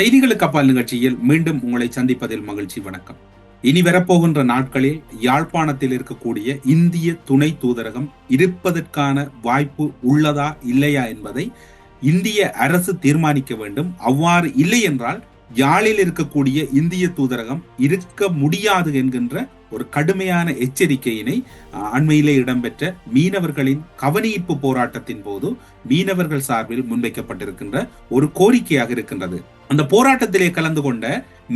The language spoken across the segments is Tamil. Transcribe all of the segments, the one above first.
செய்திகளுக்கு அப்பால் நிகழ்ச்சியில் மீண்டும் உங்களை சந்திப்பதில் மகிழ்ச்சி வணக்கம். இனி வரப்போகின்ற நாட்களில் யாழ்ப்பாணத்தில் இருக்கக்கூடிய இந்திய துணை தூதரகம் இருப்பதற்கான வாய்ப்பு உள்ளதா இல்லையா என்பதை இந்திய அரசு தீர்மானிக்க வேண்டும். அவ்வாறு இல்லை என்றால் யாழில் இருக்கக்கூடிய இந்திய தூதரகம் இருக்க முடியாது என்கின்ற ஒரு கடுமையான எச்சரிக்கையினை அண்மையிலே இடம்பெற்ற மீனவர்களின் கவனிப்பு போராட்டத்தின் போது மீனவர்கள் சார்பில் முன்வைக்கப்பட்டிருக்கின்ற ஒரு கோரிக்கையாக இருக்கின்றது. அந்த போராட்டத்திலே கலந்து கொண்ட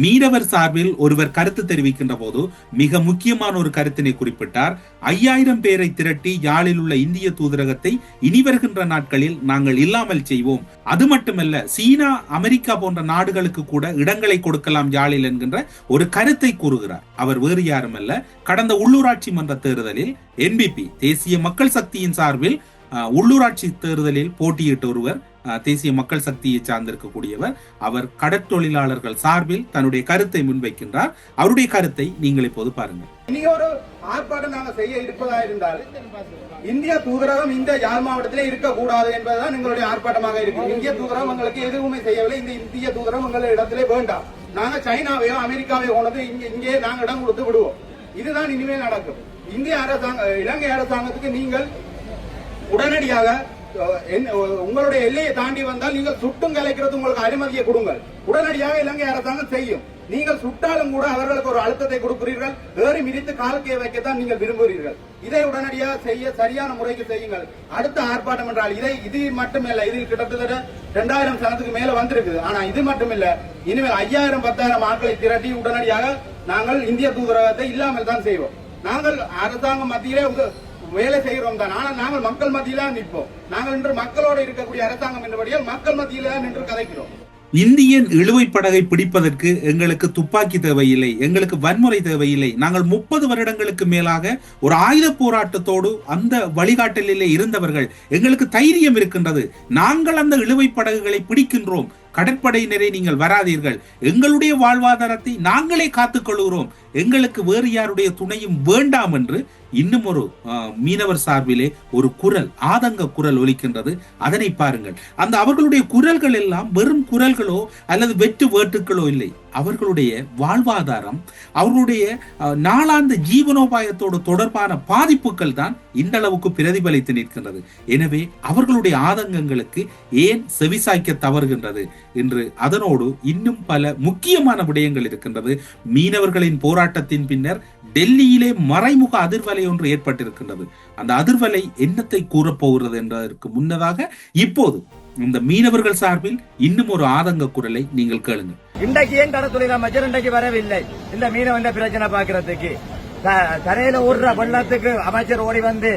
மீனவர் சார்பில் ஒருவர் கருத்து தெரிவிக்கின்ற போது மிக முக்கியமான ஒரு கருத்தினை குறிப்பிட்டார். ஐயாயிரம் பேரை திரட்டி யாழில் உள்ள இந்திய தூதரகத்தை இனி வருகின்ற நாட்களில் நாங்கள் இல்லாமல் செய்வோம். அது மட்டுமல்ல சீனா அமெரிக்கா போன்ற நாடுகளுக்கு கூட இடங்களை கொடுக்கலாம் யாழில் என்கின்ற ஒரு கருத்தை கூறுகிறார். அவர் வேறு யாரும் அல்ல கடந்த உள்ளூராட்சி மன்ற தேர்தலில் என்பிபி தேசிய மக்கள் சக்தியின் சார்பில் உள்ளூராட்சி தேர்தலில் போட்டியிட்ட ஒருவர் தேசிய மக்கள் சக்தியை சார்ந்திருக்கக்கூடியவர். அவர் கடற்தொழிலாளர்கள் சார்பில் தன்னுடைய கருத்தை முன்வைக்கின்றார். அவருடைய கருத்தை நீங்கள் இப்போது பாருங்கள். இனி ஒரு ஆர்ப்பாட்டம் நாங்கள் செய்ய இருப்பதா இருந்தால் இந்திய தூதரகம் இந்த யாழ் மாவட்டத்திலே இருக்கக்கூடாது என்பதுதான் எங்களுடைய ஆர்ப்பாட்டமாக இருக்கு இந்திய தூதரகம் எங்களுக்கு எதுவுமே செய்யவில்லை. இந்த இந்திய தூதரகம் எங்கள் இடத்திலே வேண்டாம். நாங்க சைனாவையோ அமெரிக்காவையோ கொண்டது இங்கே இங்கே நாங்க இடம் கொடுத்து விடுவோம். இதுதான் இனிமேல் நடக்கும். இந்திய அரசாங்க இலங்கை அரசாங்கத்துக்கு நீங்கள் உடனடியாக என்ன- உங்களுடைய எல்லையை தாண்டி வந்தால் நீங்கள் சுட்டும் கலைக்கிறது உங்களுக்கு அனுமதியை கொடுங்கள். உடனடியாக இலங்கை அரசாங்கம் செய்யும். நீங்கள் சுட்டாலும் கூட அவர்களுக்கு ஒரு அழுத்தத்தை கொடுக்கிறீர்கள். வேறு மிதித்து கால்கையை வைக்கத்தான் நீங்கள் விரும்புகிறீர்கள். இதை உடனடியாக செய்ய சரியான முறைக்கு செய்யுங்கள். அடுத்த ஆர்ப்பாட்டம் என்றால் இதை இது மட்டுமல்ல. இதில் கிட்டத்தட்ட ரெண்டாயிரம் சனத்துக்கு மேல வந்திருக்குது. ஆனா இது மட்டுமில்ல. இனிமேல் ஐயாயிரம் பத்தாயிரம் ஆட்களை திரட்டி உடனடியாக நாங்கள் இந்திய தூதரகத்தை இல்லாமல் தான் செய்வோம். நாங்கள் அரசாங்கம் மத்தியிலே உங்க- வேலை செய்கிறோம் தான். ஆனால் நாங்கள் மக்கள் மத்தியில நிற்போம். நாங்கள் இன்று மக்களோடு இருக்கக்கூடிய அரசாங்கம் என்றபடியால் மக்கள் மத்தியில நின்று கதைக்கிறோம். இந்தியன் இழுவை படகை பிடிப்பதற்கு எங்களுக்கு துப்பாக்கி தேவையில்லை எங்களுக்கு வன்முறை தேவையில்லை. நாங்கள் முப்பது வருடங்களுக்கு மேலாக ஒரு ஆயுத போராட்டத்தோடு அந்த வழிகாட்டலிலே இருந்தவர்கள் எங்களுக்கு தைரியம் இருக்கின்றது. நாங்கள் அந்த இழுவை படகுகளை பிடிக்கின்றோம். கடற்படையினரை நீங்கள் வராதீர்கள். எங்களுடைய வாழ்வாதாரத்தை நாங்களே காத்துக்கொள்கிறோம். எங்களுக்கு வேறு யாருடைய துணையும் வேண்டாம் என்று இன்னும் ஒரு மீனவர் சார்பிலே ஒரு குரல் ஆதங்க குரல் ஒலிக்கின்றது. அதனை பாருங்கள். அந்த அவர்களுடைய குரல்கள் எல்லாம் வெறும் குரல்களோ அல்லது வெற்று வேட்டுக்களோ இல்லை. அவர்களுடைய வாழ்வாதாரம் அவர்களுடைய நாளாந்த ஜீவனோபாயத்தோடு தொடர்பான பாதிப்புகள் தான் இந்த அளவுக்கு பிரதிபலித்து நிற்கின்றது. எனவே அவர்களுடைய ஆதங்கங்களுக்கு ஏன் செவிசாய்க்க தவறுகின்றது? என்று அதனோடு இன்னும் பல முக்கியமான விடயங்கள் இருக்கின்றது. மீனவர்களின் போராட்டத்தின் பின்னர் டெல்லியிலே மறைமுக அதிர்வலை ஒன்று ஏற்பட்டிருக்கின்றது. அந்த அதிர்வலை என்னத்தை கூறப்போகிறது என்பதற்கு முன்னதாக இப்போது இந்த மீனவர்கள் சார்பில் இன்னும் ஒரு ஆதங்க குரலை நீங்கள் கேளுங்க இன்றைக்கு ஏன் கடற்தொழில் அமைச்சர் இன்றைக்கு வரவில்லை? இந்த மீனவன் பிரச்சனை பாக்குறதுக்கு தரையில ஓடுற வெள்ளத்துக்கு அமைச்சர் ஓடி வந்து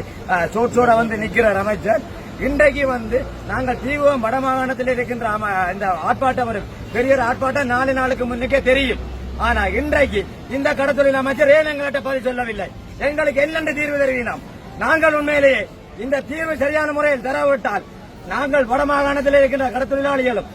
சோற்றோட வந்து நிக்கிறார் அமைச்சர். இன்றைக்கு வந்து நாங்கள் தீவிரம் வடமாகாணத்தில் இருக்கின்ற இந்த ஆர்ப்பாட்டம் ஒரு பெரிய ஒரு ஆர்ப்பாட்டம். நாலு நாளுக்கு முன்னுக்கே தெரியும். ஆனா இன்றைக்கு இந்த கடத்தொழில் அமைச்சர் ஏன் எங்கள்கிட்ட பதில் சொல்லவில்லை. எங்களுக்கு என்னென்று தீர்வு தெரிவினோம்? நாங்கள் உண்மையிலேயே இந்த தீர்வு சரியான முறையில் தரவிட்டால் நாங்கள் வடமாகாணத்தில் இருக்கின்ற கடத்தொழிலாளிகளும்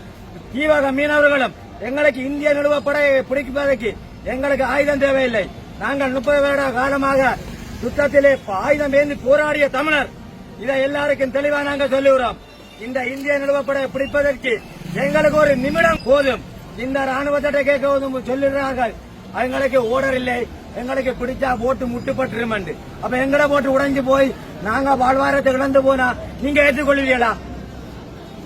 தீவக மீனவர்களும் எங்களுக்கு இந்திய நிறுவப்படையை பிடிப்பதற்கு எங்களுக்கு ஆயுதம் தேவையில்லை. நாங்கள் முப்பது வருட காலமாக யுத்தத்திலே ஆயுதம் ஏந்தி போராடிய தமிழர் இதை எல்லாருக்கும் தெளிவா நாங்கள் சொல்லுகிறோம் இந்த இந்திய நிலவப்படை பிடிப்பதற்கு எங்களுக்கு ஒரு நிமிடம் போதும். இந்த ராணுவத்தை கேட்க சொல்லுகிறார்கள் எங்களுக்கு ஓடர் இல்லை. எங்களுக்கு பிடிச்சா போட்டு முட்டுப்பட்டுரும் அப்ப எங்களை போட்டு உடைஞ்சு போய் நாங்க வாழ்வாரத்தை இழந்து போனா நீங்க ஏற்றுக்கொள்வீங்களா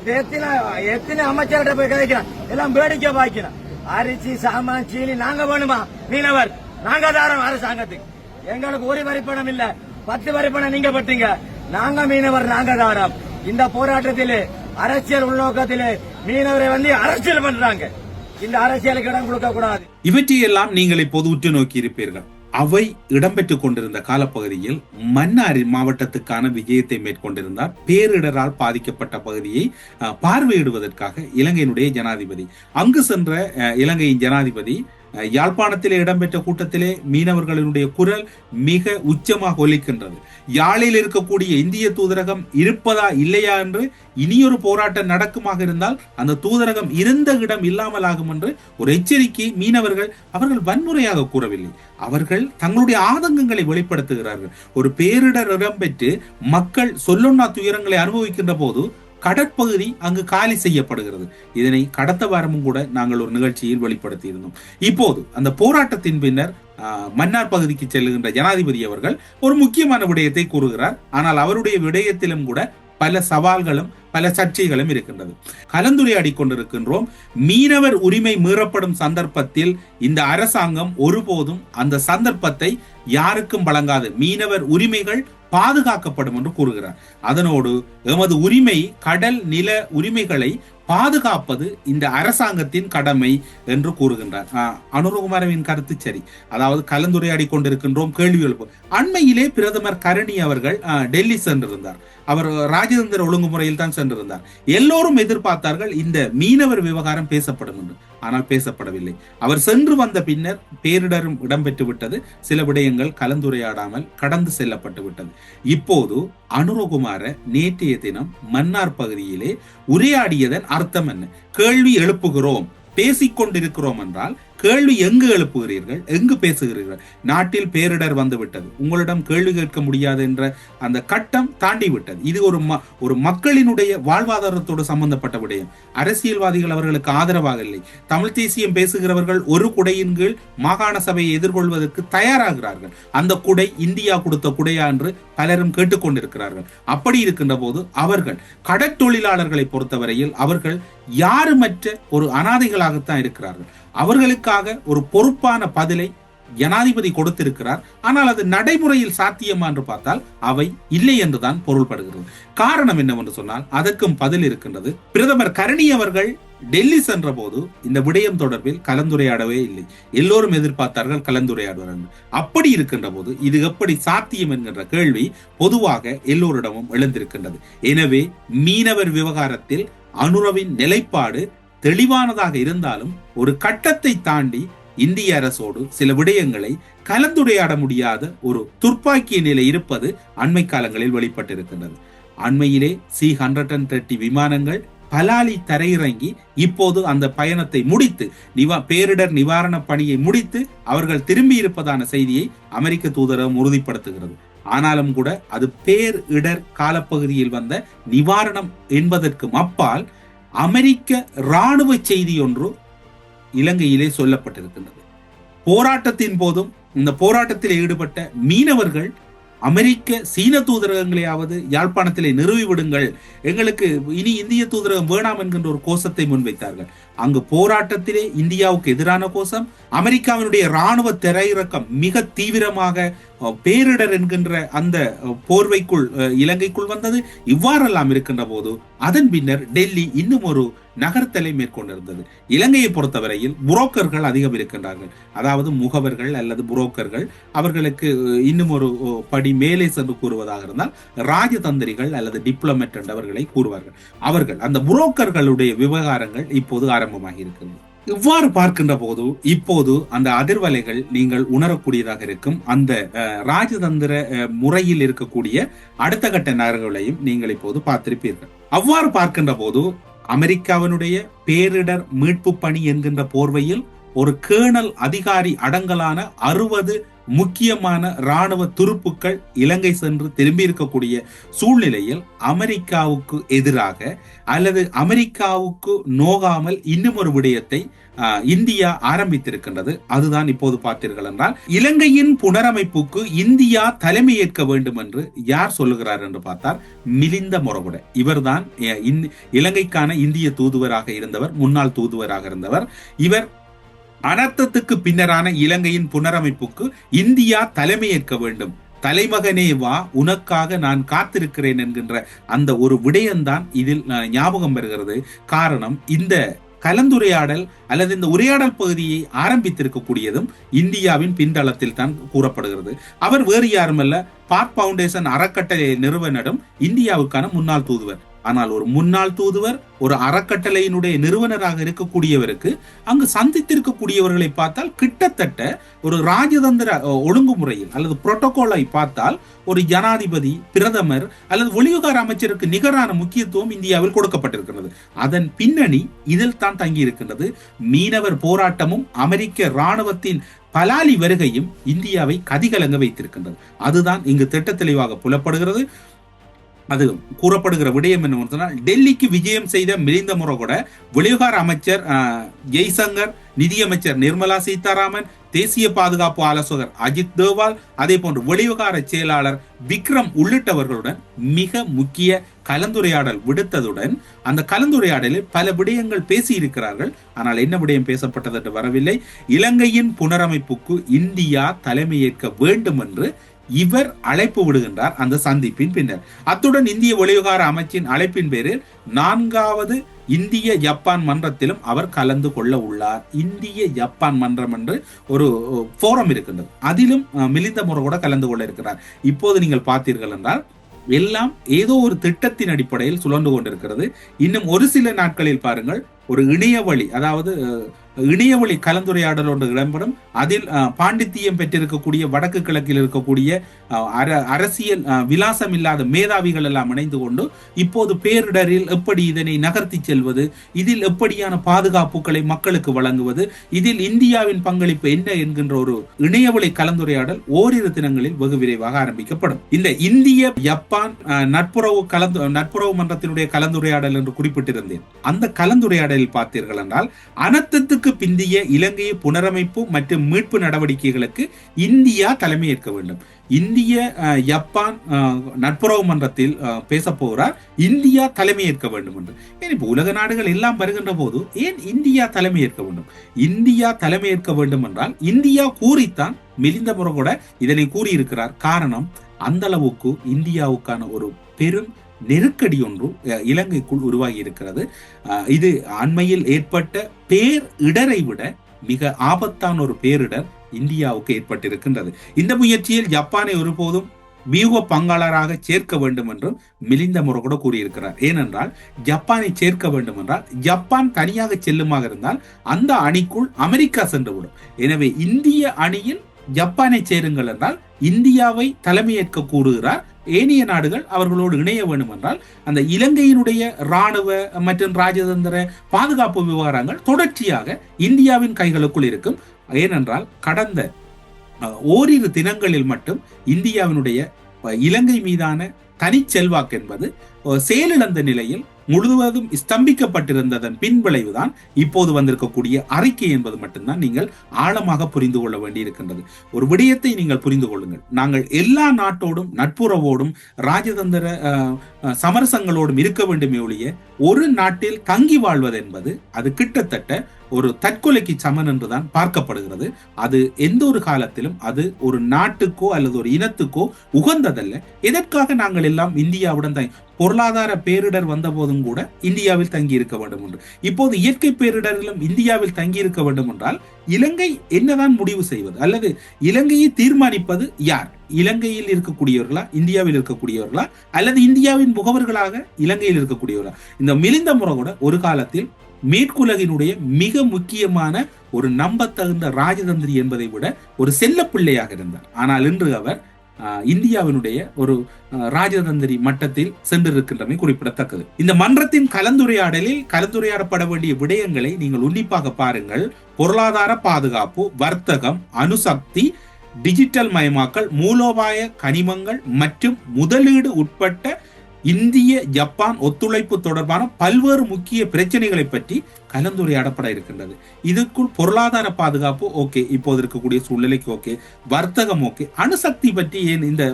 எத்தனை எத்தனை அமைச்சர்கிட்ட போய் கிடைக்கிறோம் எல்லாம் வேடிக்கை பாய்க்கிறான் அரிசி சாமான் சீனி நாங்க வேணுமா? மீனவர் நாங்க தாரோம் அரசாங்கத்துக்கு. எங்களுக்கு ஒரு வரிப்பணம் இல்ல. பத்து வரிப்பணம் நீங்க பட்டீங்க நாங்க மீனவர் நாங்க தாரம் இந்த போராட்டத்திலே அரசியல் உள்நோக்கத்திலே மீனவரை வந்து அரசியல் பண்றாங்க. இந்த அரசியலுக்கு இடம் கொடுக்க கூடாது. இவற்றையெல்லாம் நீங்கள் இப்போது உற்று நோக்கி இருப்பீர்கள். அவை இடம்பெற்றுக் கொண்டிருந்த காலப்பகுதியில் மன்னார் மாவட்டத்துக்கான விஜயத்தை மேற்கொண்டிருந்தார். பேரிடரால் பாதிக்கப்பட்ட பகுதியை பார்வையிடுவதற்காக இலங்கையினுடைய ஜனாதிபதி. அங்கு சென்ற இலங்கையின் ஜனாதிபதி யாழ்ப்பாணத்திலே இடம்பெற்ற கூட்டத்திலே மீனவர்களினுடைய குரல் மிக உச்சமாக ஒலிக்கின்றது. யாழில் இருக்கக்கூடிய இந்திய தூதரகம் இருப்பதா இல்லையா என்று இனியொரு போராட்டம் நடக்குமாக இருந்தால் அந்த தூதரகம் இருந்த இடம் இல்லாமல் ஆகும் என்று ஒரு எச்சரிக்கை மீனவர்கள் அவர்கள் வன்முறையாக கூறவில்லை. அவர்கள் தங்களுடைய ஆதங்கங்களை வெளிப்படுத்துகிறார்கள். ஒரு பேரிடர் இடம்பெற்று மக்கள் சொல்லொன்னா துயரங்களை அனுபவிக்கின்ற போது கடற்பகுதி அங்கு காலி செய்யப்படுகிறது. இதனை கடத்த வாரமும் கூட நாங்கள் ஒரு நிகழ்ச்சியில் வெளிப்படுத்தியிருந்தோம். இப்போது அந்த போராட்டத்தின் பின்னர் மன்னார் பகுதிக்கு செல்லுகின்ற ஜனாதிபதி அவர்கள் ஒரு முக்கியமான விடயத்தை கூறுகிறார். ஆனால் அவருடைய விடயத்திலும் கூட பல சவால்களும் பல சர்ச்சைகளும் இருக்கின்றது. கலந்துரையாடி கொண்டிருக்கின்றோம். மீனவர் உரிமை மீறப்படும் சந்தர்ப்பத்தில் இந்த அரசாங்கம் ஒருபோதும் அந்த சந்தர்ப்பத்தை யாருக்கும் வழங்காது. மீனவர் உரிமைகள் பாதுகாக்கப்படும் என்று கூறுகிறார். அதனோடு எமது உரிமை கடல் நில உரிமைகளை பாதுகாப்பது இந்த அரசாங்கத்தின் கடமை என்று கூறுகின்றார். ஆஹ், அனுரகுமாரவின் கருத்து சரி. அதாவது கலந்துரையாடி கொண்டிருக்கின்றோம் கேள்வி எழுப்பு அண்மையிலே பிரதமர் கரணி அவர்கள் டெல்லி சென்றிருந்தார். அவர் ராஜதந்திர ஒழுங்குமுறையில் தான் சென்றிருந்தார். எல்லோரும் எதிர்பார்த்தார்கள் இந்த மீனவர் விவகாரம் பேசப்படும் என்று. ஆனால் பேசப்படவில்லை. அவர் சென்று வந்த பின்னர் பேரிடரும் இடம்பெற்று விட்டது. சில விடயங்கள் கலந்துரையாடாமல் கடந்து செல்லப்பட்டு விட்டது. இப்போது அனுரகுமார நேற்றைய தினம் மன்னார் பகுதியிலே உரையாடியதன் அர்த்தம் என்ன? கேள்வி எழுப்புகிறோம் பேசிக்கொண்டிருக்கிறோம் என்றால் கேள்வி எங்கு எழுப்புகிறீர்கள்? எங்கு பேசுகிறீர்கள்? நாட்டில் பேரிடர் வந்துவிட்டது. உங்களிடம் கேள்வி கேட்க முடியாது என்ற அந்த கட்டம் தாண்டி விட்டது இது ஒரு ம- ஒரு மக்களினுடைய வாழ்வாதாரத்தோடு சம்பந்தப்பட்ட விடயம். அரசியல்வாதிகள் அவர்களுக்கு ஆதரவாக இல்லை. தமிழ் தேசியம் பேசுகிறவர்கள் ஒரு குடையின் கீழ் மாகாண சபையை எதிர்கொள்வதற்கு தயாராகிறார்கள். அந்த குடை இந்தியா கொடுத்த குடையா என்று பலரும் கேட்டுக்கொண்டிருக்கிறார்கள். அப்படி இருக்கின்ற போது அவர்கள் கடற்தொழிலாளர்களை பொறுத்தவரையில் அவர்கள் யாருமற்ற ஒரு அனாதைகளாகத்தான் இருக்கிறார்கள். அவர்களுக்காக ஒரு பொறுப்பான பதிலை ஜனாதிபதி கொடுத்திருக்கிறார். ஆனால் அது நடைமுறையில் சாத்தியமா என்று பார்த்தால் அவை இல்லை என்றுதான் பொருள்படுகிறது. காரணம் என்னவென்று சொன்னால் அதற்கும் பதில் இருக்கின்றது. பிரதமர் கரணி அவர்கள் டெல்லி சென்ற போது இந்த விடயம் தொடர்பில் கலந்துரையாடவே இல்லை. எல்லோரும் எதிர்பார்த்தார்கள் கலந்துரையாடுவார் அப்படி இருக்கின்ற போது இது எப்படி சாத்தியம் என்கின்ற கேள்வி பொதுவாக எல்லோரிடமும் எழுந்திருக்கின்றது. எனவே மீனவர் விவகாரத்தில் அனுரவின் நிலைப்பாடு தெளிவானதாக இருந்தாலும் ஒரு கட்டத்தை தாண்டி இந்திய அரசோடு சில விடயங்களை கலந்துரையாட முடியாத ஒரு துர்ப்பாக்கிய நிலை இருப்பது அண்மை காலங்களில் வெளிப்பட்டிருக்கின்றது. அண்மையிலே சி ஹண்ட்ரட் அண்ட் தேர்ட்டி விமானங்கள் பலாலி தரையிறங்கி இப்போது அந்த பயணத்தை முடித்து நிவா பேரிடர் நிவாரண பணியை முடித்து அவர்கள் திரும்பி இருப்பதான செய்தியை அமெரிக்க தூதரகம் உறுதிப்படுத்துகிறது. ஆனாலும் கூட அது பேரிடர் காலப்பகுதியில் வந்த நிவாரணம் என்பதற்கும் அப்பால் அமெரிக்க இராணுவ செய்தி ஒன்று இலங்கையிலே சொல்லப்பட்டிருக்கின்றது. போராட்டத்தின் போதும் இந்த போராட்டத்தில் ஈடுபட்ட மீனவர்கள் அமெரிக்க சீன தூதரகங்களையாவது யாழ்ப்பாணத்திலே நிறுவி விடுங்கள் எங்களுக்கு இனி இந்திய தூதரகம் வேணாம் என்கின்ற ஒரு கோஷத்தை முன்வைத்தார்கள். அங்கு போராட்டத்திலே இந்தியாவுக்கு எதிரான கோஷம் அமெரிக்காவினுடைய ராணுவ திரையிறக்கம் மிக தீவிரமாக பேரிடர் என்கின்ற அந்த போர்வைக்குள் அஹ், இலங்கைக்குள் வந்தது. இவ்வாறெல்லாம் இருக்கின்ற போது அதன் பின்னர் டெல்லி இன்னும் ஒரு நகர்த்தலை மேற்கொண்டிருந்தது. இலங்கையை பொறுத்தவரையில் புரோக்கர்கள் அதிகம் இருக்கின்றார்கள். அதாவது முகவர்கள் அல்லது புரோக்கர்கள் அவர்களுக்கு இன்னும் ஒரு படி மேலே சென்று கூறுவதாக இருந்தால் ராஜதந்திரிகள் அல்லது டிப்ளமேட் என்றவர்களை கூறுவார்கள். அவர்கள் அந்த புரோக்கர்களுடைய விவகாரங்கள் இப்போது ஆரம்பமாகி இருக்கிறது இவ்வாறு பார்க்கின்ற போது இப்போது அந்த அதிர்வலைகள் நீங்கள் உணரக்கூடியதாக இருக்கும். அந்த அஹ், ராஜதந்திர முறையில் இருக்கக்கூடிய அடுத்த கட்ட நகர்களையும் நீங்கள் இப்போது பார்த்திருப்பீர்கள். அவ்வாறு பார்க்கின்ற போது அமெரிக்காவினுடைய பேரிடர் மீட்பு பணி என்கின்ற போர்வையில் ஒரு கேர்னல் அதிகாரி அடங்கலான அறுபது முக்கியமான ராணுவ துருப்புக்கள் இலங்கை சென்று திரும்பி இருக்கக்கூடிய சூழ்நிலையில் அமெரிக்காவுக்கு எதிராக அல்லது அமெரிக்காவுக்கு நோகாமல் இன்னும் ஒரு விடயத்தை இந்தியா ஆரம்பித்திருக்கின்றது. அதுதான் இப்போது பார்த்தீர்கள் என்றால் இலங்கையின் புனரமைப்புக்கு இந்தியா தலைமையேற்க வேண்டும் என்று யார் சொல்லுகிறார் என்று பார்த்தால் மிலிந்த மொரகுட. இவர்தான் இந்- இலங்கைக்கான இந்திய தூதுவராக இருந்தவர் முன்னாள் தூதுவராக இருந்தவர். இவர் அனர்த்தத்துக்கு பின்னரான இலங்கையின் புனரமைப்புக்கு இந்தியா தலைமையேற்க வேண்டும். தலைமகனே வா உனக்காக நான் காத்திருக்கிறேன் என்கின்ற அந்த ஒரு விடயம்தான் இதில் ஞாபகம் வருகிறது. காரணம் இந்த கலந்துரையாடல் அல்லது இந்த உரையாடல் பகுதியை ஆரம்பித்திருக்கக்கூடியதும் இந்தியாவின் பின்தளத்தில் தான் கூறப்படுகிறது. அவர் வேறு யாருமல்ல பார்க் பவுண்டேஷன் அறக்கட்டளை நிறுவனரும் இந்தியாவுக்கான முன்னாள் தூதுவர். ஆனால் ஒரு முன்னாள் தூதுவர் ஒரு அறக்கட்டளையினுடைய நிறுவனராக இருக்கக்கூடியவருக்கு அங்கு சந்தித்திருக்கக்கூடியவர்களை பார்த்தால் கிட்டத்தட்ட ஒரு ராஜதந்திர ஒழுங்குமுறையில் அல்லது புரோட்டோகாலை பார்த்தால் ஒரு ஜனாதிபதி பிரதமர் அல்லது வெளிவிவகார அமைச்சருக்கு நிகரான முக்கியத்துவம் இந்தியாவில் கொடுக்கப்பட்டிருக்கிறது. அதன் பின்னணி இதில் தான் தங்கி இருக்கின்றது மீனவர் போராட்டமும் அமெரிக்க இராணுவத்தின் பலாலி வருகையும் இந்தியாவை கதிகலங்க வைத்திருக்கின்றது. அதுதான் இங்கு திட்ட தெளிவாக புலப்படுகிறது. அது கூறப்படுகிற விடயம் என்ன சொன்னால் டெல்லிக்கு விஜயம் செய்த மிலிந்த முறை கூட வெளிவிவகார அமைச்சர் ஜெய்சங்கர் நிதியமைச்சர் நிர்மலா சீதாராமன் தேசிய பாதுகாப்பு ஆலோசகர் அஜித் தோவால் அதே போன்று வெளிவிவகார செயலாளர் விக்ரம் உள்ளிட்டவர்களுடன் மிக முக்கிய கலந்துரையாடல் விடுத்ததுடன் அந்த கலந்துரையாடலில் பல விடயங்கள் பேசியிருக்கிறார்கள். ஆனால் என்ன விடயம் பேசப்பட்டது என்று வரவில்லை. இலங்கையின் புனரமைப்புக்கு இந்தியா தலைமையேற்க வேண்டும் என்று இவர் அழைப்பு விடுகின்றார் அந்த சந்திப்பின் பின்னர். அத்துடன் இந்திய வெளிவிவகார அமைச்சின் அழைப்பின் பேரில் நான்காவது இந்திய ஜப்பான் மன்றத்திலும் அவர் கலந்து கொள்ள உள்ளார். இந்திய ஜப்பான் மன்றம் என்று ஒரு ஃபோரம் இருக்கின்றது. அதிலும் மிலிந்த முறை கூட கலந்து கொள்ள இருக்கிறார். இப்போது நீங்கள் பார்த்தீர்கள் என்றால் எல்லாம் ஏதோ ஒரு திட்டத்தின் அடிப்படையில் சுழன்று கொண்டிருக்கிறது. இன்னும் ஒரு சில நாட்களில் பாருங்கள் ஒரு இணைய வழி அதாவது இணையவழி கலந்துரையாடல் ஒன்று இடம்பெறும். அதில் பாண்டித்தியம் பெற்றிருக்கக்கூடிய வடக்கு கிழக்கில் இருக்கக்கூடிய அர- அரசியல் விலாசம் இல்லாத மேதாவிகள் எல்லாம் இணைந்து கொண்டு இப்போது பேரிடரில் எப்படி இதனை நகர்த்தி செல்வது இதில் எப்படியான பாதுகாப்புகளை மக்களுக்கு வழங்குவது இதில் இந்தியாவின் பங்களிப்பு என்ன என்கின்ற ஒரு இணையவழி கலந்துரையாடல் ஓரிரு தினங்களில் வெகு விரைவாக ஆரம்பிக்கப்படும். இந்த இந்திய ஜப்பான் நட்புறவு கலந்து நட்புறவு மன்றத்தினுடைய கலந்துரையாடல் என்று குறிப்பிட்டிருந்தேன். அந்த கலந்துரையாடலில் பார்த்தீர்கள் என்றால் அனர்த்தத்துக்கு போருக்கு பிந்திய இலங்கையை புனரமைப்பு மற்றும் மீட்பு நடவடிக்கைகளுக்கு இந்தியா தலைமையேற்க வேண்டும். இந்திய ஜப்பான் நட்புறவு மன்றத்தில் பேச போகிறார். இந்தியா தலைமையேற்க வேண்டும் என்று. ஏன் இப்போ உலக நாடுகள் எல்லாம் வருகின்ற போது ஏன் இந்தியா தலைமையேற்க வேண்டும்? இந்தியா தலைமையேற்க வேண்டும் என்றால் இந்தியா கூறித்தான் மிலிந்த முறை கூட இதனை கூறியிருக்கிறார். காரணம் அந்த அளவுக்கு இந்தியாவுக்கான ஒரு பெரும் நெருக்கடி ஒன்று இலங்கைக்குள் உருவாகி இருக்கிறது இது அண்மையில் ஏற்பட்ட பேர் இடரை விட மிக ஆபத்தான ஒரு பேரிடர் இந்தியாவுக்கு ஏற்பட்டிருக்கின்றது. இந்த முயற்சியில் ஜப்பானை ஒருபோதும் வியூக பங்காளராக சேர்க்க வேண்டும் என்றும் மிலிந்த முறை கூட கூறியிருக்கிறார். ஏனென்றால் ஜப்பானை சேர்க்க வேண்டும் என்றால் ஜப்பான் தனியாக செல்லுமாக இருந்தால் அந்த அணிக்குள் அமெரிக்கா சென்றுவிடும். எனவே இந்திய அணியில் ஜப்பானை சேருங்கள் என்றால் இந்தியாவை தலைமையேற்க கூறுகிறார் ஏனைய நாடுகள் அவர்களோடு இணைய வேண்டும் என்றால் அந்த இலங்கையினுடைய ராணுவ மற்றும் ராஜதந்திர பாதுகாப்பு விவகாரங்கள் தொடர்ச்சியாக இந்தியாவின் கைகளுக்குள் இருக்கும். ஏனென்றால் கடந்த ஓரிரு தினங்களில் மட்டும் இந்தியாவினுடைய இலங்கை மீதான தனி செல்வாக்கு என்பது செயலிழந்த நிலையில் முழுவதும் ஸ்தம்பிக்கப்பட்டிருந்ததன் பின்விளைவுதான் இப்போது வந்திருக்கக்கூடிய அறிக்கை என்பது மட்டும்தான் நீங்கள் ஆழமாக புரிந்து கொள்ள வேண்டியிருக்கின்றது. ஒரு விடயத்தை நீங்கள் புரிந்து கொள்ளுங்கள். நாங்கள் எல்லா நாட்டோடும் நட்புறவோடும் ராஜதந்திர சமரசங்களோடும் இருக்க வேண்டுமே ஒழிய ஒரு நாட்டில் தங்கி வாழ்வது என்பது அது கிட்டத்தட்ட ஒரு தற்கொலைக்கு சமன் என்றுதான் பார்க்கப்படுகிறது. அது எந்த ஒரு காலத்திலும் அது ஒரு நாட்டுக்கோ அல்லது ஒரு இனத்துக்கோ உகந்ததல்ல. எதற்காக நாங்கள் எல்லாம் இந்தியாவுடன் தங்கி பொருளாதார பேரிடர் வந்த போதும் கூட இந்தியாவில் தங்கி இருக்க வேண்டும் என்று. இப்போது இயற்கை பேரிடரிலும் இந்தியாவில் தங்கி இருக்க வேண்டும் என்றால் இலங்கை என்னதான் முடிவு செய்வது? அல்லது இலங்கையை தீர்மானிப்பது யார்? இலங்கையில் இருக்கக்கூடியவர்களா? இந்தியாவில் இருக்கக்கூடியவர்களா? அல்லது இந்தியாவின் முகவர்களாக இலங்கையில் இருக்கக்கூடியவர்களா? இந்த மிலிந்த முறை கூட ஒரு காலத்தில் மேற்குலகினுடைய மிக முக்கியமான ஒரு நம்பத்தகுந்த ராஜதந்திரி என்பதை விட ஒரு செல்ல பிள்ளையாக இருந்தார். ஆனால் இன்று அவர் ஆஹ், இந்தியாவினுடைய ஒரு ராஜதந்திரி மட்டத்தில் சென்றிருக்கின்றமை குறிப்பிடத்தக்கது. இந்த மன்றத்தின் கலந்துரையாடலில் கலந்துரையாடப்பட வேண்டிய விடயங்களை நீங்கள் உன்னிப்பாக பாருங்கள். பொருளாதார பாதுகாப்பு வர்த்தகம் அணுசக்தி டிஜிட்டல் மயமாக்கல் மூலோபாய கனிமங்கள் மற்றும் முதலீடு உட்பட்ட இந்திய ஜப்பான் ஒத்துழைப்பு தொடர்பான பல்வேறு முக்கிய பிரச்சனைகளை பற்றி கலந்துரையாடப்பட இருக்கின்றது. இதுக்குள் பொருளாதார பாதுகாப்பு ஓகே இப்போது இருக்கக்கூடிய சூழ்நிலைக்கு ஓகே வர்த்தகம் ஓகே அணுசக்தி பற்றி ஏன் இந்த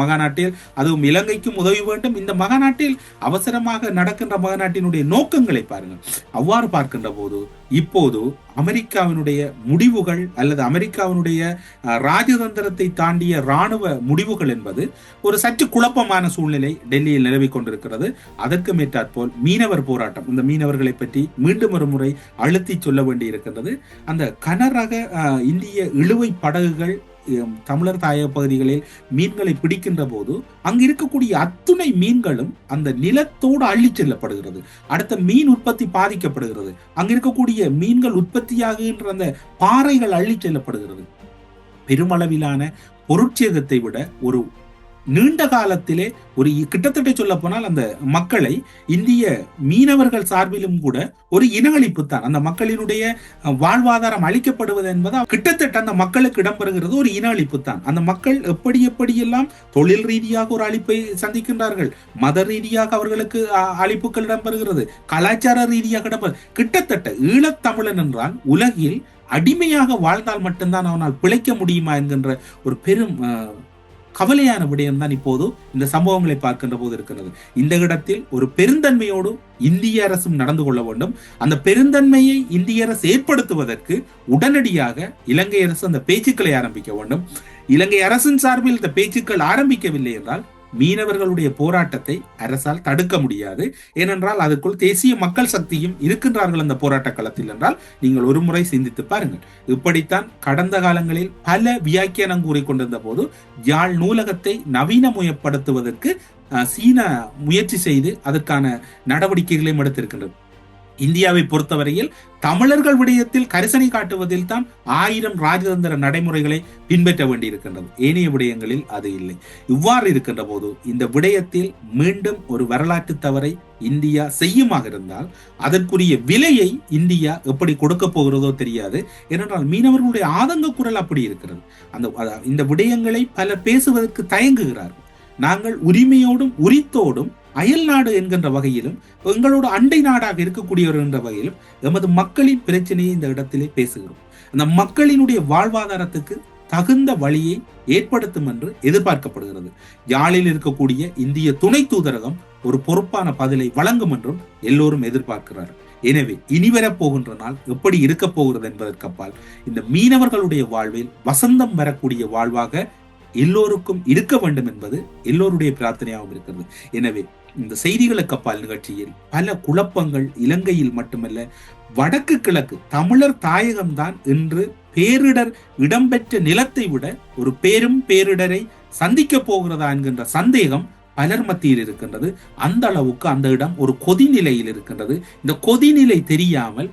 மகாநாட்டில் அதுவும் இலங்கைக்கும் உதவி வேண்டும் இந்த மகாநாட்டில் அவசரமாக நடக்கின்ற மகாநாட்டினுடைய நோக்கங்களை பாருங்கள். அவ்வாறு பார்க்கின்ற போது இப்போது அமெரிக்காவினுடைய முடிவுகள் அல்லது அமெரிக்காவினுடைய ராஜதந்திரத்தை தாண்டிய ராணுவ முடிவுகள் என்பது ஒரு சற்று குழப்பமான சூழ்நிலை டெல்லியில் நிலவிக் கொண்டிருக்கிறது. அதற்கு மேற்றாற்போல் மீனவர் போராட்டம் இந்த மீனவர்களை பற்றி மீண்டும் ஒரு முறை அழுத்தி சொல்ல வேண்டி அந்த கனரக இந்திய இழுவை படகுகள் தமிழர் தாயக பகுதிகளில் மீன்களை பிடிக்கின்ற போது அங்கு இருக்கக்கூடிய அத்துணை மீன்களும் அந்த நிலத்தோடு அள்ளி செல்லப்படுகிறது. அடுத்த மீன் உற்பத்தி பாதிக்கப்படுகிறது. அங்கு இருக்கக்கூடிய மீன்கள் உற்பத்தியாகுகின்ற அந்த பாறைகள் அள்ளிச் செல்லப்படுகிறது. பெருமளவிலான பொருட்சேதத்தை விட ஒரு நீண்ட காலத்திலே ஒரு கிட்டத்தட்ட சொல்ல போனால் அந்த மக்களை இந்திய மீனவர்கள் சார்பிலும் கூட ஒரு இன அழிப்பு தான். அந்த மக்களினுடைய வாழ்வாதாரம் அளிக்கப்படுவது என்பது கிட்டத்தட்ட அந்த மக்களுக்கு இடம்பெறுகிறது ஒரு இன அழிப்பு தான். அந்த மக்கள் எப்படி எப்படியெல்லாம் தொழில் ரீதியாக ஒரு அழிப்பை சந்திக்கின்றார்கள் மத ரீதியாக அவர்களுக்கு அழிப்புகள் இடம்பெறுகிறது கலாச்சார ரீதியாக இடம்பெறு கிட்டத்தட்ட ஈழத்தமிழன் என்றால் உலகில் அடிமையாக வாழ்ந்தால் மட்டும்தான் அவனால் பிழைக்க முடியுமா என்கின்ற ஒரு பெரும் கவலையான விடயம் தான் இப்போது இந்த சம்பவங்களை பார்க்கின்ற போது இருக்கிறது. இந்த இடத்தில் ஒரு பெருந்தன்மையோடு இந்திய அரசும் நடந்து கொள்ள வேண்டும். அந்த பெருந்தன்மையை இந்திய அரசு ஏற்படுத்துவதற்கு உடனடியாக இலங்கை அரசு அந்த பேச்சுக்களை ஆரம்பிக்க வேண்டும். இலங்கை அரசின் சார்பில் இந்த பேச்சுக்கள் ஆரம்பிக்கவில்லை என்றால் மீனவர்களுடைய போராட்டத்தை அரசால் தடுக்க முடியாது. ஏனென்றால் அதற்குள் தேசிய மக்கள் சக்தியும் இருக்கின்றார்கள் அந்த போராட்ட களத்தில் என்றால் நீங்கள் ஒரு முறை சிந்தித்து பாருங்கள். இப்படித்தான் கடந்த காலங்களில் பல வியாக்கியானம் கூறிக்கொண்டிருந்த போது யாழ் நூலகத்தை நவீனமயப்படுத்துவதற்கு சீனா முயற்சி செய்து அதற்கான நடவடிக்கைகளையும் எடுத்திருக்கின்றது. இந்தியாவை பொறுத்தவரையில் தமிழர்கள் விடயத்தில் கரிசனை காட்டுவதில் தான் ஆயிரம் ராஜதந்திர நடைமுறைகளை பின்பற்ற வேண்டியிருக்கின்றது. ஏனைய விடயங்களில் அது இல்லை. இவ்வாறு இருக்கின்ற போது இந்த விடயத்தில் மீண்டும் ஒரு வரலாற்று தவறை இந்தியா செய்யுமாக இருந்தால் அதற்குரிய விலையை இந்தியா எப்படி கொடுக்க போகிறதோ தெரியாது. ஏனென்றால் மீனவர்களுடைய ஆதங்க குரல் அப்படி இருக்கிறது. அந்த இந்த விடயங்களை பலர் பேசுவதற்கு தயங்குகிறார்கள். நாங்கள் உரிமையோடும் உரித்தோடும் அயல் நாடு என்கின்ற வகையிலும் எங்களோட அண்டை நாடாக இருக்கக்கூடியவர் என்ற வகையிலும் எமது மக்களின் பிரச்சனையை இந்த இடத்திலே பேசுகிறோம். அந்த மக்களினுடைய வாழ்வாதாரத்துக்கு தகுந்த வழியை ஏற்படுத்தும் என்று எதிர்பார்க்கப்படுகிறது. யாழில் இருக்கக்கூடிய இந்திய துணை தூதரகம் ஒரு பொறுப்பான பதிலை வழங்கும் என்றும் எல்லோரும் எதிர்பார்க்கிறார்கள். எனவே இனி வரப்போகின்ற நாள் எப்படி இருக்க போகிறது என்பதற்கப்பால் இந்த மீனவர்களுடைய வாழ்வில் வசந்தம் வரக்கூடிய வாழ்வாக எல்லோருக்கும் இருக்க வேண்டும் என்பது எல்லோருடைய பிரார்த்தனையாகவும் இருக்கிறது. எனவே இந்த செய்திகளுக்கு அப்பால் நிகழ்ச்சியில் பல குழப்பங்கள் இலங்கையில் மட்டுமல்ல வடக்கு கிழக்கு தமிழர் தாயகம்தான் இன்று பேரிடர் இடம்பெற்ற நிலத்தை விட ஒரு பெரும் பேரிடரை சந்திக்க போகிறதா என்கின்ற சந்தேகம் பலர் மத்தியில் இருக்கின்றது. அந்த அளவுக்கு அந்த இடம் ஒரு கொதிநிலையில் இருக்கின்றது. இந்த கொதிநிலை தெரியாமல்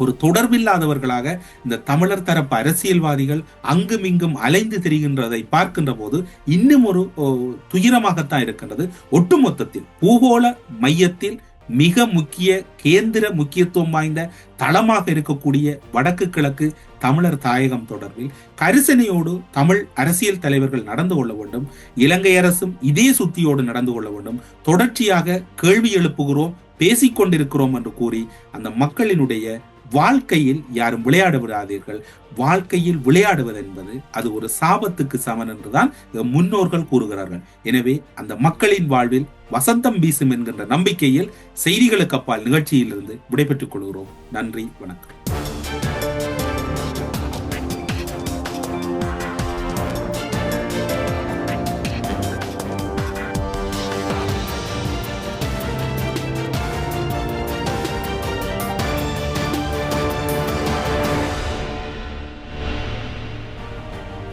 ஒரு தொடர்பில்லாதவர்களாக இந்த தமிழர் தரப்பு அரசியல்வாதிகள் அங்கும் இங்கும் அலைந்து திரிகின்றதை பார்க்கின்ற போது இன்னும் ஒரு துயரமாகத்தான் இருக்கின்றது. ஒட்டுமொத்தத்தில் பூகோள மையத்தில் மிக முக்கிய கேந்திர முக்கியத்துவம் வாய்ந்த தளமாக இருக்கக்கூடிய வடக்கு கிழக்கு தமிழர் தாயகம் தொடர்பில் கரிசனையோடு தமிழ் அரசியல் தலைவர்கள் நடந்து கொள்ள வேண்டும். இலங்கை அரசும் இதே சுத்தியோடு நடந்து கொள்ள வேண்டும். தொடர்ச்சியாக கேள்வி எழுப்புகிறோம் பேசிக்கொண்டிருக்கிறோம் என்று கூறி அந்த மக்களினுடைய வாழ்க்கையில் யாரும் விளையாட விடாதீர்கள் வாழ்க்கையில் விளையாடுவது என்பது அது ஒரு சாபத்துக்கு சமன் என்றுதான் முன்னோர்கள் கூறுகிறார்கள். எனவே அந்த மக்களின் வாழ்வில் வசந்தம் வீசும் என்கின்ற நம்பிக்கையில் செய்திகளுக்கு அப்பால் நிகழ்ச்சியிலிருந்து விடைபெற்றுக் கொள்கிறோம். நன்றி வணக்கம்.